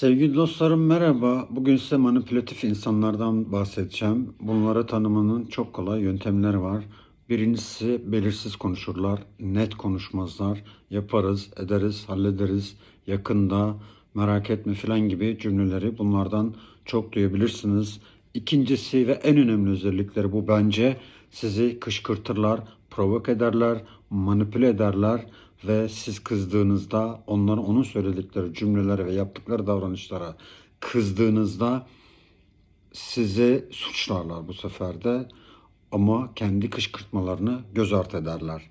Sevgili dostlarım merhaba. Bugün size manipülatif insanlardan bahsedeceğim. Bunları tanımanın çok kolay yöntemleri var. Birincisi belirsiz konuşurlar, net konuşmazlar. Yaparız, ederiz, hallederiz, yakında, merak etme filan gibi cümleleri bunlardan çok duyabilirsiniz. İkincisi ve en önemli özellikleri bu bence sizi kışkırtırlar, provok ederler, manipüle ederler ve siz kızdığınızda onların onun söyledikleri cümlelere ve yaptıkları davranışlara kızdığınızda sizi suçlarlar bu sefer de ama kendi kışkırtmalarını göz ardı ederler.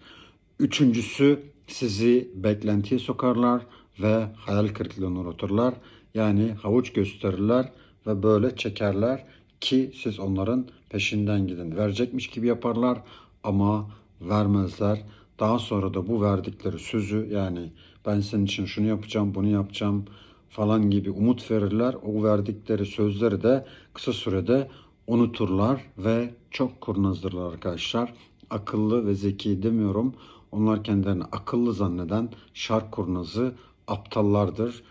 Üçüncüsü sizi beklentiye sokarlar ve hayal kırıklığına uğratırlar. Yani havuç gösterirler ve böyle çekerler ki siz onların peşinden gidin. Verecekmiş gibi yaparlar ama vermezler. Daha sonra da bu verdikleri sözü yani ben senin için şunu yapacağım, bunu yapacağım falan gibi umut verirler. O verdikleri sözleri de kısa sürede unuturlar ve çok kurnazdırlar arkadaşlar. Akıllı ve zeki demiyorum. Onlar kendilerini akıllı zanneden şark kurnazı aptallardır.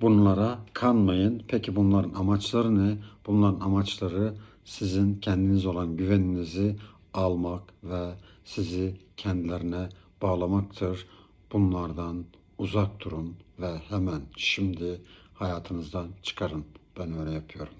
Bunlara kanmayın. Peki bunların amaçları ne? Bunların amaçları sizin kendiniz olan güveninizi almak ve sizi kendilerine bağlamaktır. Bunlardan uzak durun ve hemen şimdi hayatınızdan çıkarın. Ben öyle yapıyorum.